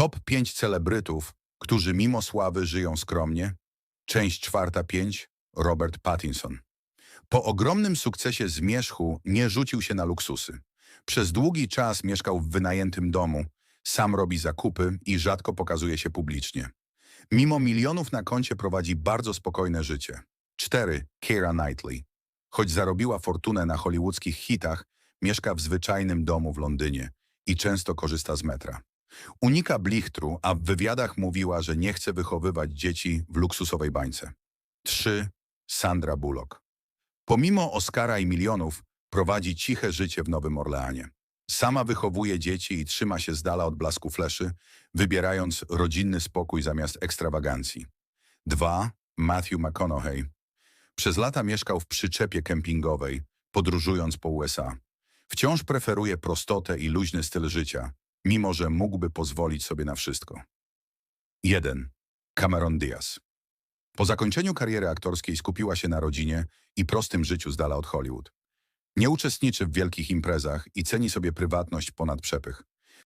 Top 5 celebrytów, którzy mimo sławy żyją skromnie. Część czwarta 5. Robert Pattinson. Po ogromnym sukcesie Zmierzchu nie rzucił się na luksusy. Przez długi czas mieszkał w wynajętym domu, sam robi zakupy i rzadko pokazuje się publicznie. Mimo milionów na koncie prowadzi bardzo spokojne życie. 4. Keira Knightley. Choć zarobiła fortunę na hollywoodzkich hitach, mieszka w zwyczajnym domu w Londynie i często korzysta z metra. Unika blichtru, a w wywiadach mówiła, że nie chce wychowywać dzieci w luksusowej bańce. 3. Sandra Bullock. Pomimo Oscara i milionów, prowadzi ciche życie w Nowym Orleanie. Sama wychowuje dzieci i trzyma się z dala od blasku fleszy, wybierając rodzinny spokój zamiast ekstrawagancji. 2. Matthew McConaughey. Przez lata mieszkał w przyczepie kempingowej, podróżując po USA. Wciąż preferuje prostotę i luźny styl życia, mimo że mógłby pozwolić sobie na wszystko. 1. Cameron Diaz. Po zakończeniu kariery aktorskiej skupiła się na rodzinie i prostym życiu z dala od Hollywood. Nie uczestniczy w wielkich imprezach i ceni sobie prywatność ponad przepych.